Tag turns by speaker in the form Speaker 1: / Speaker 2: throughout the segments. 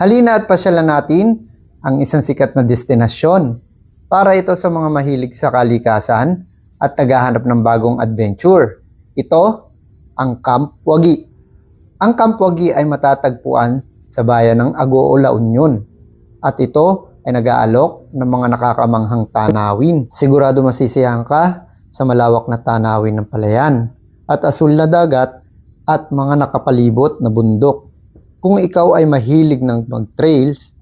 Speaker 1: Halina at pasyalan natin ang isang sikat na destinasyon para ito sa mga mahilig sa kalikasan at naghahanap ng bagong adventure. Ito ang Camp Wagi. Ang Camp Wagi ay matatagpuan sa bayan ng Agoo, La Union at ito ay nag-aalok ng mga nakakamanghang tanawin. Sigurado masisiyahan ka sa malawak na tanawin ng palayan at asul na dagat at mga nakapalibot na bundok. Kung ikaw ay mahilig ng mag-trails,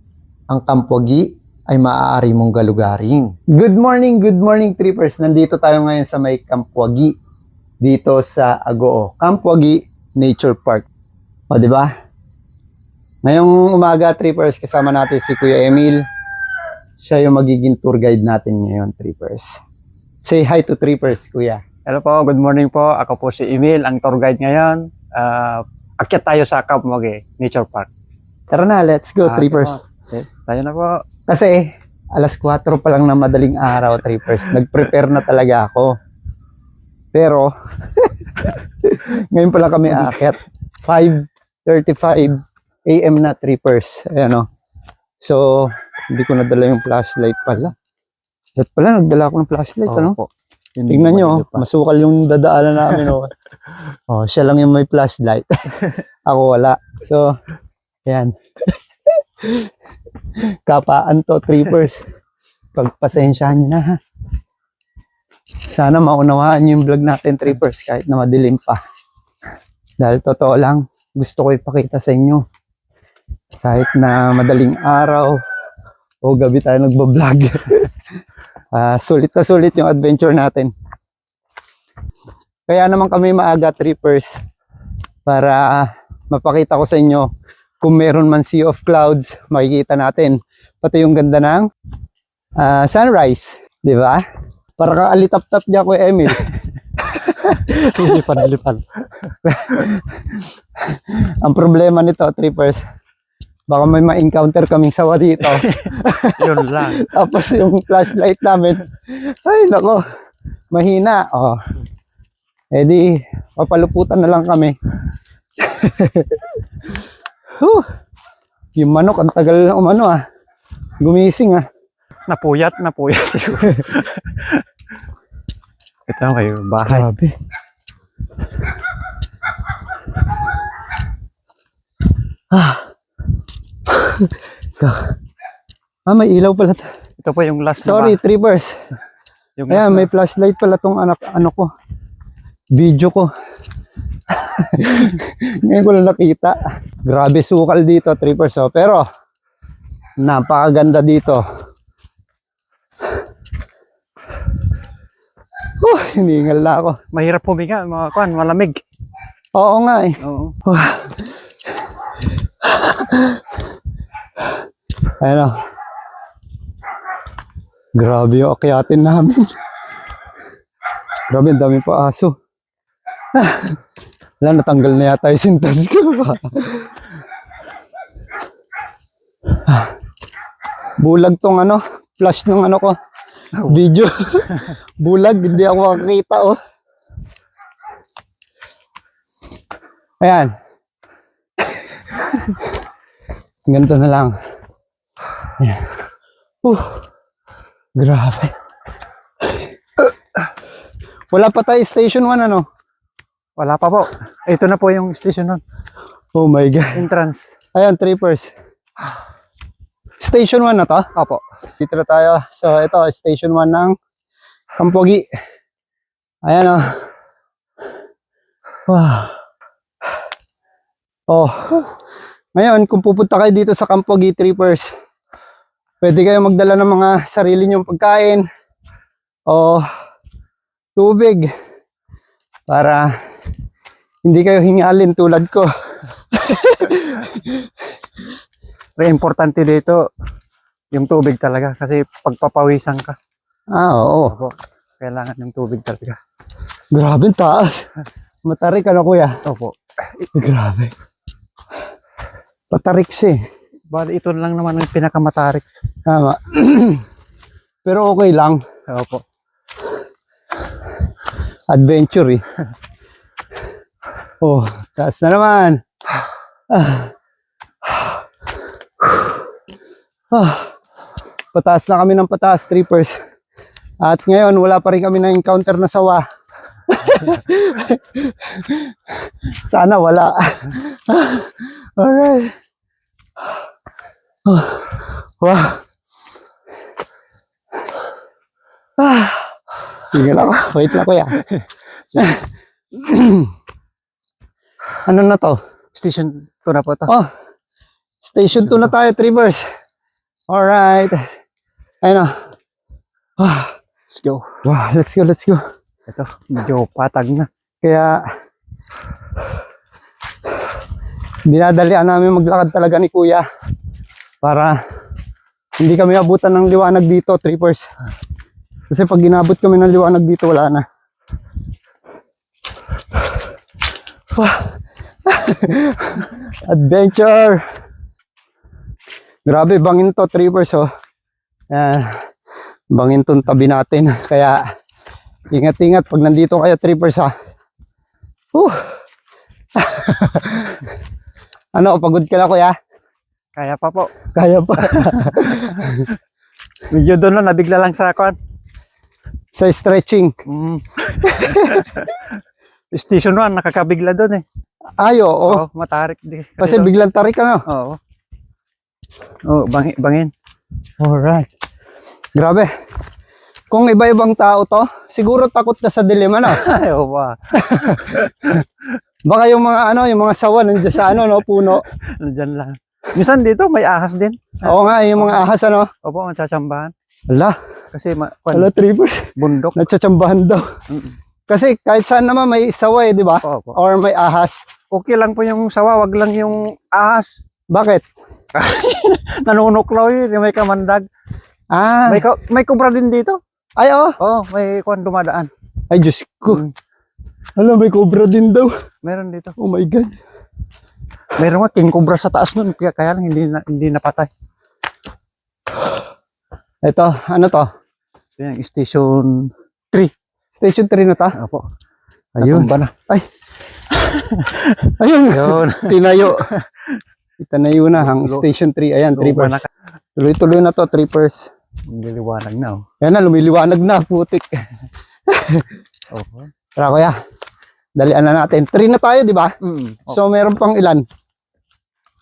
Speaker 1: ang Kampwagi ay maaari mong galugaring. Good morning, good morning trippers. Nandito tayo ngayon sa may Kampwagi dito sa Agoo. Kampwagi Nature Park. O, di ba? Ngayong umaga, trippers, kasama natin si Kuya Emil. Siya yung magiging tour guide natin ngayon, trippers. Say hi to trippers, Kuya.
Speaker 2: Hello po, good morning po. Ako po si Emil, ang tour guide ngayon. Uh, akyat tayo sa Kapmage Nature Park.
Speaker 1: Tara na, let's go,
Speaker 2: Ah,
Speaker 1: trippers.
Speaker 2: Okay, tayo na po.
Speaker 1: Kasi, alas 4 pa lang na madaling araw, trippers. Nag-prepare na talaga ako. Pero, ngayon pala kami aakyat. 5.35 a.m. na, trippers. Ayan o. So, hindi ko nadala yung flashlight pala. At pala, nagdala ako ng flashlight, ano?
Speaker 2: po.
Speaker 1: Tingnan nyo, masukal yung dadaanan namin. Oh. oh, siya lang yung may flashlight. Ako wala. So, ayan. Kapaan to, trippers. Pagpasensyahan nyo na ha. Sana maunawaan nyo yung vlog natin, trippers, kahit na madilim pa. Dahil totoo lang, gusto ko ipakita sa inyo. Kahit na madaling araw o gabi tayo nagbablog. Ah, sulit na sulit yung adventure natin. Kaya naman kami maaga trippers para mapakita ko sa inyo kung meron man sea of clouds, makikita natin pati yung ganda ng ah, sunrise, di ba? Para ka alitap-tap niya ko Emil.
Speaker 2: Lipad, lipad.
Speaker 1: Ang problema nito, trippers, baka may ma-encounter kaming sawa dito.
Speaker 2: Yun lang.
Speaker 1: Tapos yung flashlight namin, ay nako, mahina. Oh. Eh di, papaluputan na lang kami. Huh. Yung manok, ang tagal na umano ah. Gumising ah.
Speaker 2: Napuyat, napuyat siguro. Ito lang kayo, bahay.
Speaker 1: Grabe. Ah. ah, may ilaw pala. to.
Speaker 2: Ito po yung last
Speaker 1: Sorry,
Speaker 2: na
Speaker 1: trippers.
Speaker 2: Yung
Speaker 1: Ayan, may flashlight pala tong anak, ano ko. Video ko. Ngayon ko lang nakita. Grabe sukal dito, trippers. Oh. Pero, napakaganda dito. Oh, hiningal na ako.
Speaker 2: mahirap huminga, mga kwan, malamig.
Speaker 1: Oo nga eh.
Speaker 2: Oo.
Speaker 1: Ayan o. Grabe yung akyatin namin. Grabe, ang dami pa aso. Wala, natanggal na yata yung sintas ko. Bulag tong ano, flash ng ano ko. Video. Bulag, hindi ako makakita oh. Ayan. Ganito na lang. Ayan. Uh, grabe. Wala pa tayo station 1 ano?
Speaker 2: Wala pa po. Ito na po yung station nun.
Speaker 1: Oh my God.
Speaker 2: Entrance.
Speaker 1: Ayan, trippers. Station 1 na to?
Speaker 2: Opo.
Speaker 1: Dito na tayo. So, ito, station 1 ng Kampogi. Ayan o. Wow. Oh. Ngayon, kung pupunta kayo dito sa Kampogi Trippers, pwede kayo magdala ng mga sarili nyong pagkain o tubig para hindi kayo hingalin tulad ko.
Speaker 2: Pero importante dito, yung tubig talaga. Kasi pagpapawisan ka.
Speaker 1: Ah, oo.
Speaker 2: Opo. Kailangan ng tubig talaga.
Speaker 1: Grabe taas. Matarik ka na kuya.
Speaker 2: Opo.
Speaker 1: Grabe. Patarik siya eh.
Speaker 2: Bali, ito lang naman ang pinakamatarik.
Speaker 1: Tama. Pero okay lang.
Speaker 2: Opo.
Speaker 1: Adventure eh. Oh, taas na naman. Ah. Ah, pataas na kami ng pataas, trippers. At ngayon, wala pa rin kami na-encounter na sawa. Sana wala. Alright. Ah, wow. Ah. Tingnan ako. Wait lang kuya. ano na to?
Speaker 2: Station 2 na po to.
Speaker 1: Oh, station 2 na tayo, Trivers. Alright. Ayun na. Ah,
Speaker 2: Let's go.
Speaker 1: wow, let's go, let's go.
Speaker 2: Ito, medyo patag na.
Speaker 1: Kaya, dinadalian namin maglakad talaga ni Kuya para hindi kami abutan ng liwanag dito, trippers. Kasi pag ginabot kami ng liwanag dito, wala na. Adventure! Grabe, bangin to, trippers, oh. Yan. Bangin tong tabi natin. Kaya, ingat-ingat pag nandito kayo, trippers, ha. Ano, pagod ka na, kuya?
Speaker 2: Kaya pa po.
Speaker 1: Kaya pa.
Speaker 2: Medyo doon lang, nabigla lang sa kwan.
Speaker 1: Sa stretching.
Speaker 2: Mm. Station 1, nakakabigla doon eh.
Speaker 1: Ay, oo.
Speaker 2: Oo, matarik. Di.
Speaker 1: Kasi
Speaker 2: doon-
Speaker 1: biglang tarik ka, no?
Speaker 2: Oo. Oh, bangin, bangin.
Speaker 1: Alright. Grabe. Kung iba-ibang tao to, siguro takot na sa dilim, ano?
Speaker 2: Ay, oo ba.
Speaker 1: Baka yung mga, ano, yung mga sawa nandiyan sa, ano, no, puno.
Speaker 2: Nandyan lang. Minsan dito, may ahas din.
Speaker 1: Oo nga, yung mga ahas, ano?
Speaker 2: Opo, matsatsambahan.
Speaker 1: Ala,
Speaker 2: Kasi, ma, kwan,
Speaker 1: ala, trippers.
Speaker 2: bundok.
Speaker 1: Natsatsambahan daw. Kasi kahit saan naman may sawa, eh, di ba?
Speaker 2: Opo.
Speaker 1: Or may ahas.
Speaker 2: Okay lang po yung sawa, wag lang yung ahas.
Speaker 1: Bakit?
Speaker 2: Nanunuklaw yun, may kamandag.
Speaker 1: Ah,
Speaker 2: May, ka, may kubra din dito.
Speaker 1: Ay, oh.
Speaker 2: Oo, oh, may kwan dumadaan.
Speaker 1: Ay, Diyos ko.
Speaker 2: Mm.
Speaker 1: Alam, may cobra din daw.
Speaker 2: Meron dito.
Speaker 1: Oh my God.
Speaker 2: Meron nga, king cobra sa taas nun. Kaya, kaya lang hindi, na, hindi napatay.
Speaker 1: Ito, ano to?
Speaker 2: Ito yung station 3.
Speaker 1: Station 3 na ta?
Speaker 2: Opo.
Speaker 1: Ayun.
Speaker 2: Natumba na.
Speaker 1: Ayun.
Speaker 2: Yun.
Speaker 1: Tinayo. Itanayo na ang station 3. Ayan,
Speaker 2: Tumba na
Speaker 1: trippers. Tuloy-tuloy na to, trippers.
Speaker 2: Niliwanag na. Oh.
Speaker 1: Ayan na, lumiliwanag na, putik.
Speaker 2: Opo.
Speaker 1: Tara kuya, dalian na natin. 3 na tayo, di ba?
Speaker 2: Mm.
Speaker 1: So, meron pang ilan?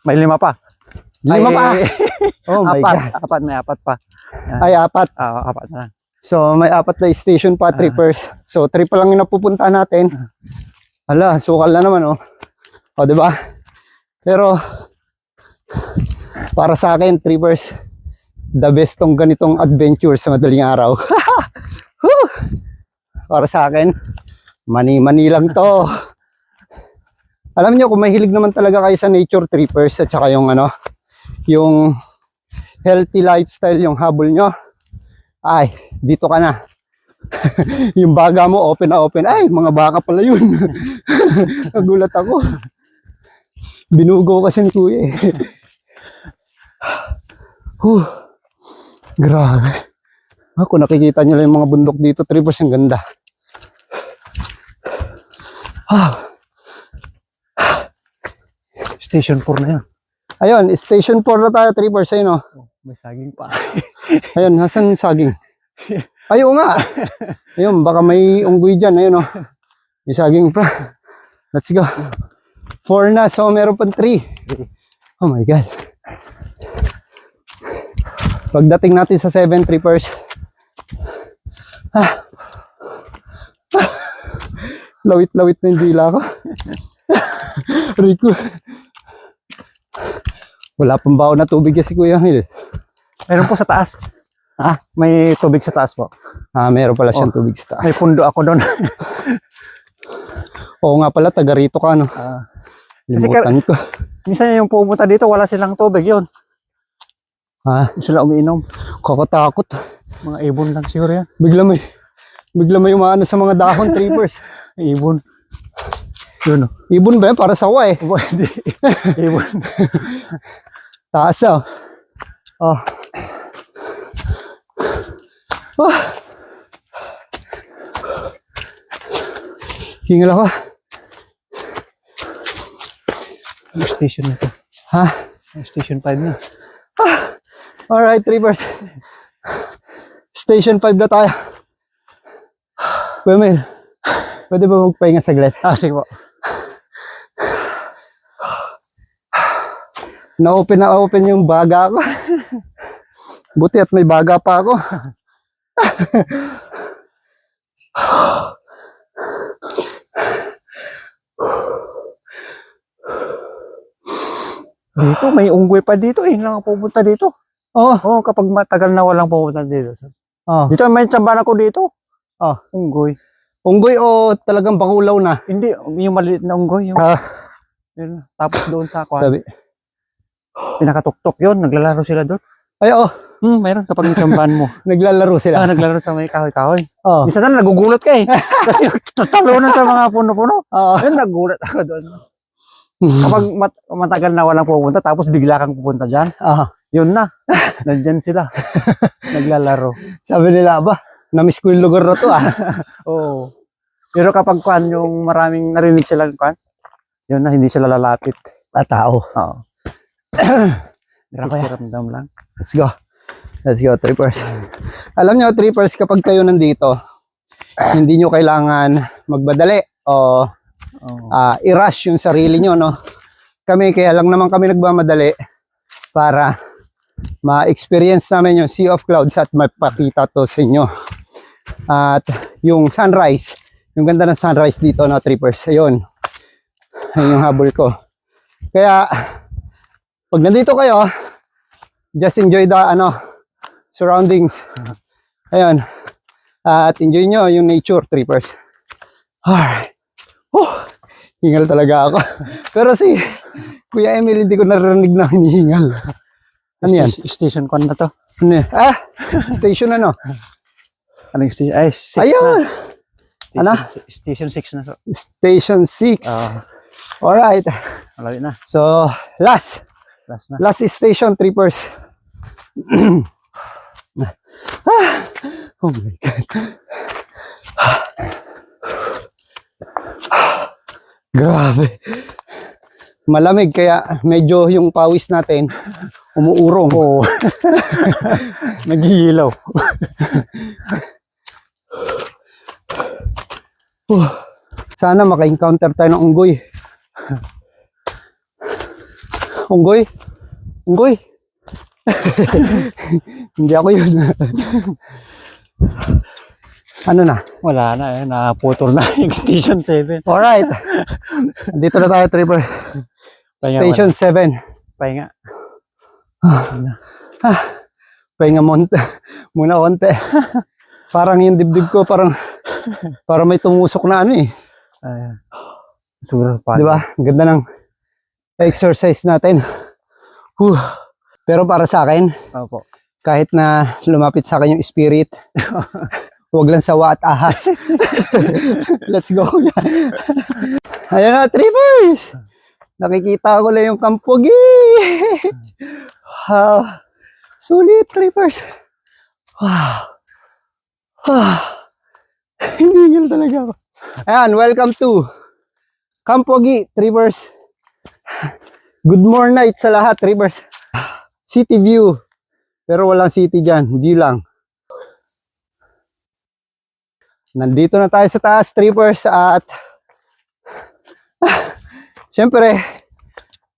Speaker 2: May lima pa.
Speaker 1: Lima
Speaker 2: Ay,
Speaker 1: pa. Oh my
Speaker 2: apat.
Speaker 1: God.
Speaker 2: Apat, may apat pa.
Speaker 1: Ay, apat.
Speaker 2: Ah, apat na lang.
Speaker 1: So, may apat na station pa, trippers. So, 3 pa lang yung napupunta natin. Hala, sukal na naman, oh. O, di ba? Pero, para sa akin, trippers, the best tong ganitong adventure sa madaling araw. Para sa akin, mani-mani lang to. Alam niyo kung mahilig naman talaga kayo sa nature trippers at saka yung ano, yung healthy lifestyle yung habol nyo, ay, dito ka na. yung baga mo, open na open. Ay, mga baka pala yun. Nagulat ako. Binugo kasi ni kuya eh. Huh. Grabe. Ako nakikita nyo lang yung mga bundok dito, trippers, ang ganda. Ah,
Speaker 2: Station 4 na yan.
Speaker 1: ayun, station 4 na tayo, trippers, ayun oh.
Speaker 2: May saging pa.
Speaker 1: Ayun, nasan saging? Ayun nga. Ayun, baka may unggoy dyan. Ayun oh. May saging pa. Let's go. Four na, so meron pang three. Oh my God. Pagdating natin sa seven trippers. Ah. Ah. Lawit-lawit na yung dila ko. Rico. Wala pang baon na tubig kasi Kuya Hil.
Speaker 2: Meron po sa taas.
Speaker 1: Ah,
Speaker 2: May tubig sa taas po.
Speaker 1: ah, meron pala siyang tubig sa taas.
Speaker 2: May pundo ako doon.
Speaker 1: Oo nga pala, taga rito ka, no?
Speaker 2: Ah.
Speaker 1: Limutan ko.
Speaker 2: Minsan yung pumunta dito, wala silang tubig yun.
Speaker 1: Ha?
Speaker 2: Sila umiinom.
Speaker 1: Kakatakot.
Speaker 2: Mga ibon lang siguro yan.
Speaker 1: Bigla may, bigla may umaano sa mga dahon trippers.
Speaker 2: Ibon. Yun o.
Speaker 1: Ibon ba yan? Para sa wa eh.
Speaker 2: Hindi. ibon.
Speaker 1: Taas ah. Oh. Oh. Hingal ako.
Speaker 2: Station na to.
Speaker 1: Ha?
Speaker 2: Station 5 na.
Speaker 1: Alright, Trippers. Station 5 na tayo. Wemel, pwede ba magpahinga saglit?
Speaker 2: Ah, sige po.
Speaker 1: Na-open na open yung baga ko. Buti at may baga pa ako.
Speaker 2: Dito, may unggoy pa dito eh. Hindi lang pupunta dito.
Speaker 1: Oh,
Speaker 2: Oo, kapag matagal na walang pupunta dito.
Speaker 1: oh.
Speaker 2: Dito may tsambahan ako dito.
Speaker 1: Oh.
Speaker 2: Unggoy.
Speaker 1: Unggoy o talagang bakulaw na?
Speaker 2: Hindi, yung maliit na unggoy. Yung,
Speaker 1: Ah,
Speaker 2: yun. Tapos doon sa kwan,
Speaker 1: sabi.
Speaker 2: pinakatuktok yun. Naglalaro sila doon.
Speaker 1: Ay, oh,
Speaker 2: Hmm, mayroon kapag yung tsambahan mo.
Speaker 1: naglalaro
Speaker 2: ah,
Speaker 1: sila.
Speaker 2: naglalaro sa may kahoy-kahoy.
Speaker 1: Oh,
Speaker 2: Minsan na nagugulat ka eh. Kasi tatalunan sa mga puno-puno.
Speaker 1: oh.
Speaker 2: Ayun, nagulat ako doon. Kapag mat- matagal na walang pupunta, tapos bigla kang pupunta dyan,
Speaker 1: Ah,
Speaker 2: yun na. Nandyan sila. Naglalaro.
Speaker 1: sabi nila, ba, namiss ko yung lugar na to ah.
Speaker 2: Oo. Pero kapag kwan, yung maraming narinig sila kwan, yun na, hindi sila lalapit.
Speaker 1: Ah, tao.
Speaker 2: Oo.
Speaker 1: Kuya.
Speaker 2: Pakiramdam lang.
Speaker 1: Let's go. Let's go, trippers. Alam nyo, trippers, kapag kayo nandito, hindi nyo kailangan magbadali o
Speaker 2: Oo.
Speaker 1: ah, i-rush yung sarili nyo, no? Kami, kaya lang naman kami nagmamadali para ma-experience namin yung Sea of Clouds at mapakita to sa inyo. At yung sunrise, yung ganda ng sunrise dito, no, trippers, ayun. Ayun yung habol ko. Kaya, pag nandito kayo, just enjoy the, ano, surroundings. Ayun. At enjoy nyo yung nature, trippers. Alright. Oh, hingal talaga ako. Pero si Kuya Emil, hindi ko narinig na hinihingal. Ano yan?
Speaker 2: Station kwan na to.
Speaker 1: Ano yan? Ah, station ano?
Speaker 2: Anong station? Ay, 6
Speaker 1: Ayun!
Speaker 2: na. Station,
Speaker 1: Ano?
Speaker 2: Station 6 na to.
Speaker 1: Station 6.
Speaker 2: Ah,
Speaker 1: Alright.
Speaker 2: malapit na.
Speaker 1: So, last.
Speaker 2: Last na.
Speaker 1: Last station, trippers. ah, oh my God. Grabe. Malamig kaya medyo yung pawis natin umuurong.
Speaker 2: Oo. Nagigilaw.
Speaker 1: Sana maka-encounter tayo ng unggoy. unggoy? Unggoy? Hindi ako yun. Ano na?
Speaker 2: Wala na eh. Naputol na yung Station 7.
Speaker 1: Alright. Dito na tayo, Trevor. Station 7.
Speaker 2: Pahinga.
Speaker 1: Pahinga monte. Muna konti. Parang yung dibdib ko, parang parang may tumusok na ano eh.
Speaker 2: Ay, siguro pa.
Speaker 1: Di ba? Ang Ganda ng exercise natin. Whew. Pero para sa akin,
Speaker 2: Opo.
Speaker 1: kahit na lumapit sa akin yung spirit, huwag lang sawa at ahas. Let's go. Ayan na, trippers! Nakikita ko lang yung kampugi. wow. Sulit, trippers. Wow. Ah. Hinihingil talaga ako. Ayan, welcome to Kampogi, Trippers. Good morning night sa lahat, Trippers. City view. Pero walang city dyan. View lang. Nandito na tayo sa taas, trippers, at syempre,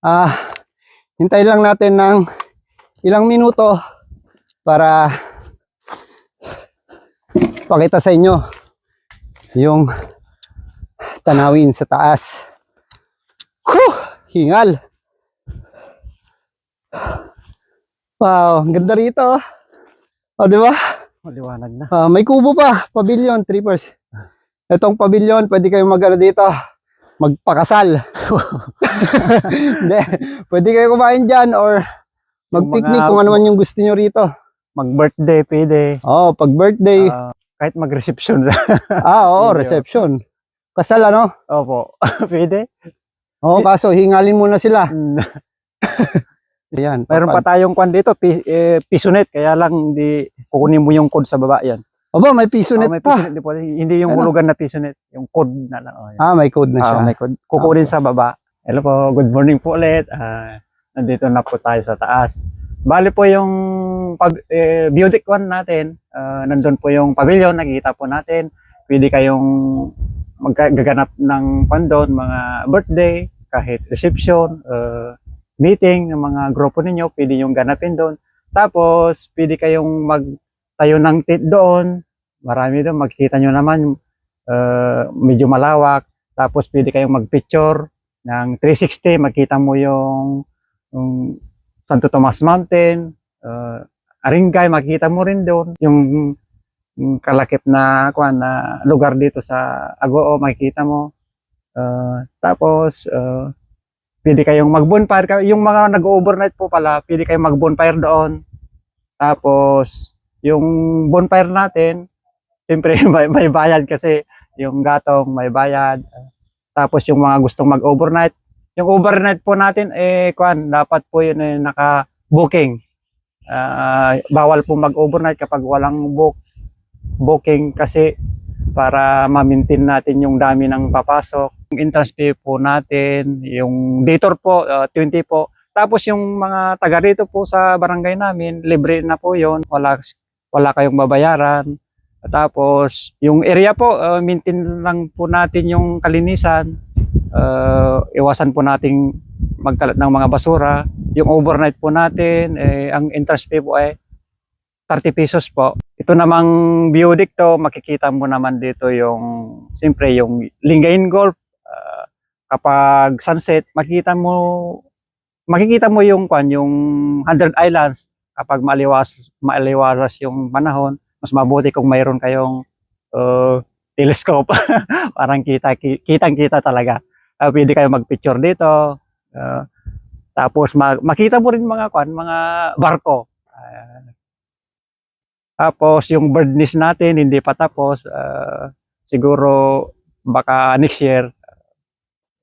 Speaker 1: ah, hintay lang natin ng ilang minuto para pakita sa inyo yung tanawin sa taas. Whew! Hingal. Wow, ang ganda rito. O, di ba?
Speaker 2: Maliwanag na.
Speaker 1: Ah, may kubo pa, pavilion, trippers. Itong pavilion, pwede kayong mag dito, magpakasal. Hindi, pwede kayo kumain dyan or mag-picnic kung ano man yung gusto nyo rito.
Speaker 2: Mag-birthday, pwede.
Speaker 1: Oh, pag birthday,
Speaker 2: Ah, kahit mag-reception.
Speaker 1: ah, oo,
Speaker 2: hindi,
Speaker 1: reception. Kasal ano?
Speaker 2: Opo. pwede.
Speaker 1: Oo, kaso hingalin muna sila. Ayan.
Speaker 2: Mayroon pa tayong kwan dito, pi, eh, pisonet. Kaya lang hindi kukunin mo yung code sa baba yan.
Speaker 1: Aba, may piso
Speaker 2: Oh,
Speaker 1: net
Speaker 2: may
Speaker 1: pa.
Speaker 2: pisonet, di po, hindi yung
Speaker 1: Ano?
Speaker 2: hulugan na pisonet. Yung code na lang. Oh, yan.
Speaker 1: Ah, may code na siya.
Speaker 2: Ah, may code. Kukunin sa baba. Hello po, good morning po ulit. Ah, nandito na po tayo sa taas. Bali po yung pab- eh, Beauty One natin, ah, nandun po yung pavilion, nakikita po natin. Pwede kayong maggaganap ng pandon, mga birthday, kahit reception, ah, meeting ng mga grupo ninyo, pwede yung ganapin doon. Tapos, pwede kayong magtayo ng tent doon. Marami doon, makikita nyo naman, ah, medyo malawak. Tapos, pwede kayong mag-picture ng 360, makita mo yung, yung Santo Tomas Mountain, uh, Aringay, makita mo rin doon. Yung, yung kalakip na, kuan, na lugar dito sa Agoo, makikita mo. Uh, tapos, uh, pwede kayong mag-bonfire. Yung mga nag-overnight po pala, pwede kayong mag-bonfire doon. Tapos, yung bonfire natin, siyempre may, may bayad kasi yung gatong may bayad. Tapos yung mga gustong mag-overnight, yung overnight po natin, eh, kuan, dapat po yun eh, naka-booking. Ah, bawal po mag-overnight kapag walang book, booking kasi para ma-maintain natin yung dami ng papasok. Entrance fee po natin, yung dator po, ah, 20 po. Tapos yung mga taga rito po sa barangay namin, libre na po yon Wala, wala kayong babayaran. Tapos, yung area po, uh, maintain lang po natin yung kalinisan. Uh, iwasan po nating magkalat ng mga basura. Yung overnight po natin, eh, ang entrance fee po ay 30 pesos po. Ito namang biodik to, makikita mo naman dito yung, siyempre yung Lingayen Golf. Kapag sunset, makikita mo, makikita mo yung, kwan, yung 100 Islands. Kapag maliwas, maliwaras yung panahon, mas mabuti kung mayroon kayong uh, telescope. Parang kita, ki- kitang-kita talaga. Uh, pwede kayo mag-picture dito. Uh, tapos ma- makita mo rin mga kwan, mga barko. Uh, tapos yung bird nest natin hindi pa tapos. Uh, siguro baka next year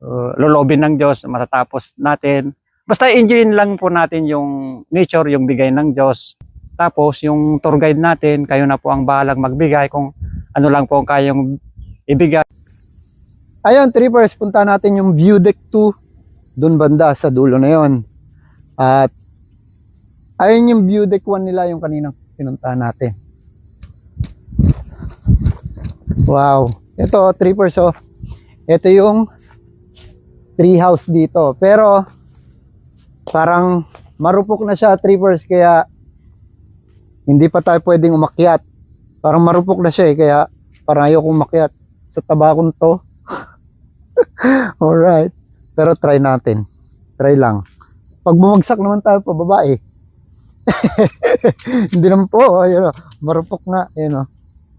Speaker 2: uh, lolobin ng Diyos matatapos natin. Basta enjoyin lang po natin yung nature, yung bigay ng Diyos. Tapos yung tour guide natin, kayo na po ang bahalang magbigay kung ano lang po ang kayong ibigay.
Speaker 1: Ayun, trippers, punta natin yung view deck 2 dun banda sa dulo na yon. At ayun yung view deck 1 nila yung kaninang pinuntahan natin. Wow. Ito, trippers, oh. Ito yung tree house dito. Pero parang marupok na siya, trippers, kaya hindi pa tayo pwedeng umakyat. Parang marupok na siya eh, kaya parang ayoko umakyat sa tabakon to. Alright. Pero try natin. Try lang. Pag bumagsak naman tayo pa babae. Hindi naman po. Ayun, marupok na. Ayun, oh.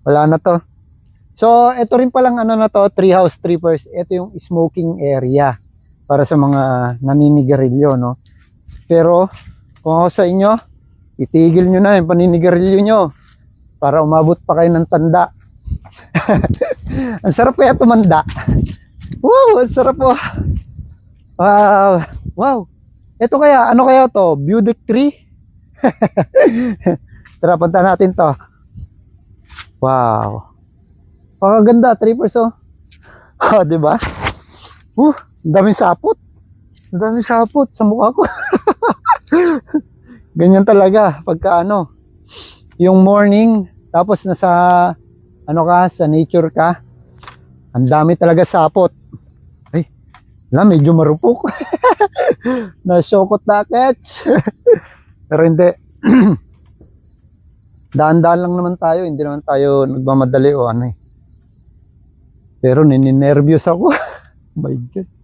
Speaker 1: Wala na to. So, ito rin palang ano na to, treehouse trippers. Ito yung smoking area para sa mga naninigarilyo, no? Pero, kung ako sa inyo, itigil nyo na yung paninigarilyo nyo para umabot pa kayo ng tanda. Ang sarap kaya tumanda. Wow, ang sarap po. Wow. Wow. Ito kaya, ano kaya to? Budic tree? Tara, punta natin to. Wow. Pakaganda, trippers oh. Oh, di ba? Uh, daming sapot. Daming sapot sa mukha ko. Ganyan talaga pagka ano, yung morning, tapos nasa ano ka, sa nature ka, ang dami talaga sapot. Ay, na medyo marupok. Na-shokot na catch. Pero hindi. Daan-daan lang naman tayo, hindi naman tayo nagmamadali o ano eh. Pero nininervyos ako. My God.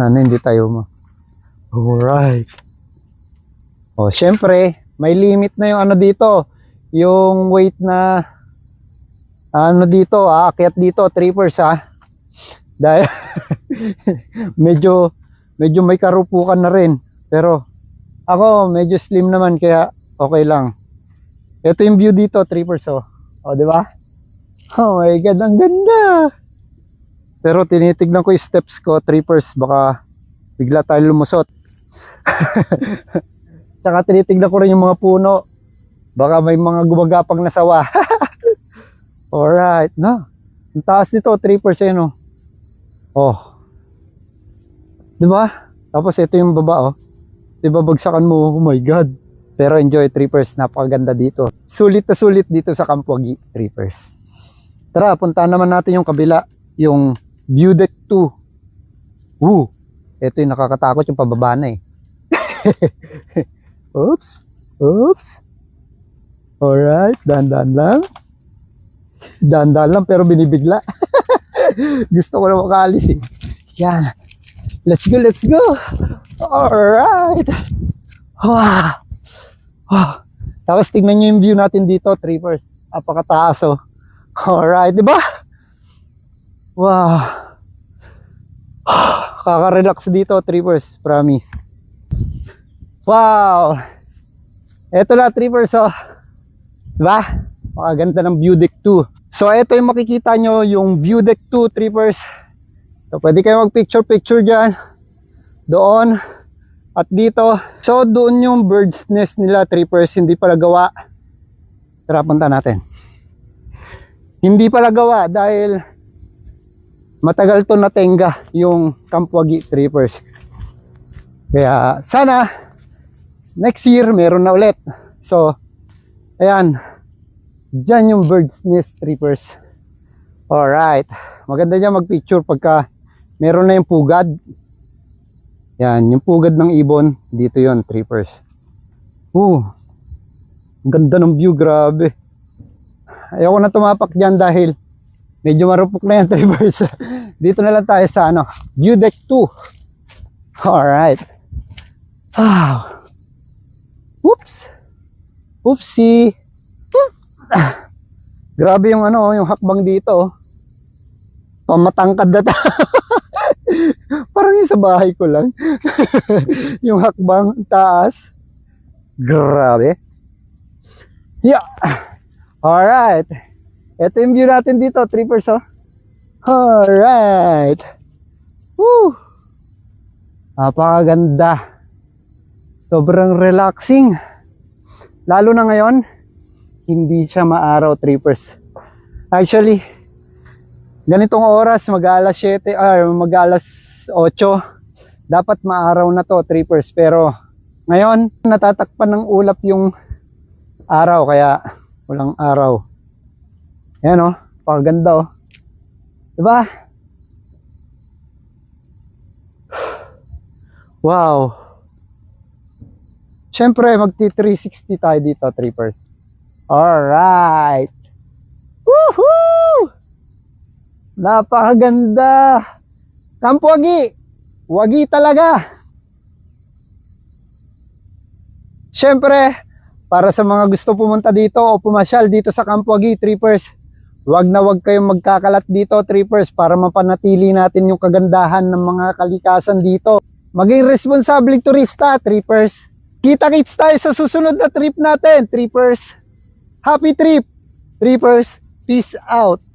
Speaker 1: Sana hindi tayo mo. Alright. O, syempre, may limit na yung ano dito. Yung weight na ano dito, aakyat dito, trippers ha. Dahil medyo medyo may karupukan na rin. Pero ako medyo slim naman kaya okay lang. Ito yung view dito, trippers oh. O, di ba? Oh my god, ang ganda. Pero tinitignan ko yung steps ko, trippers, baka bigla tayo lumusot. Tsaka tinitignan ko rin yung mga puno. Baka may mga gumagapang na sawa. Alright, no. Ang taas nito, 3% no. Oh. Di ba? Tapos ito yung baba, oh. Diba bagsakan mo, oh my God. Pero enjoy trippers, napakaganda dito. Sulit na sulit dito sa Kampuagi trippers. Tara, puntahan naman natin yung kabila, yung view deck 2. Woo! Ito yung nakakatakot yung pababa na eh. Oops! Oops! Alright, dandan lang. Dandan lang pero binibigla. Gusto ko na makaalis eh. Yan. Let's go, let's go. Alright. Wow. Wow. Tapos tingnan nyo yung view natin dito, trippers. Apakataas oh. Alright, di ba? Wow. Kaka-relax dito, trippers. Promise. Wow. Eto na, trippers oh. Diba? Makaganda ng view deck 2. So, ito yung makikita nyo, yung view deck 2, trippers. So, pwede kayo mag-picture-picture dyan. Doon. At dito. So, doon yung bird's nest nila, trippers. Hindi pala gawa. Tara, punta natin. Hindi pala gawa dahil matagal to natenga yung Kampwagi trippers. Kaya, sana, next year, meron na ulit. So, ayan. Diyan yung bird's nest trippers. Alright. Maganda dyan mag-picture pagka meron na yung pugad. Yan, yung pugad ng ibon, dito yon trippers. Ang ganda ng view, grabe. Ayoko na tumapak dyan dahil medyo marupok na yan, trippers. dito na lang tayo sa ano, view deck 2. Alright. Wow. Oops. Oopsie. Ah, Grabe yung ano, yung hakbang dito. oh. Pamatangkad na Parang yung sa bahay ko lang. yung hakbang taas. Grabe. Yeah. Alright. Ito yung view natin dito, trippers oh. Alright. Woo. Napakaganda. Sobrang relaxing. Lalo na ngayon, hindi siya maaraw trippers. Actually, ganitong oras, mag-alas 7, ah, mag-alas 8, dapat maaraw na to trippers. Pero ngayon, natatakpan ng ulap yung araw, kaya walang araw. Yan oh, paganda oh. Diba? Wow. Siyempre, magti-360 tayo dito, trippers. Alright. Woohoo! Napakaganda. Kampuagi. Wagi talaga. Siyempre, para sa mga gusto pumunta dito o pumasyal dito sa Kampuagi, trippers, wag na wag kayong magkakalat dito, trippers, para mapanatili natin yung kagandahan ng mga kalikasan dito. Maging responsabling turista, trippers. Kita-kits tayo sa susunod na trip natin, trippers. Happy trip! Trippers, peace out!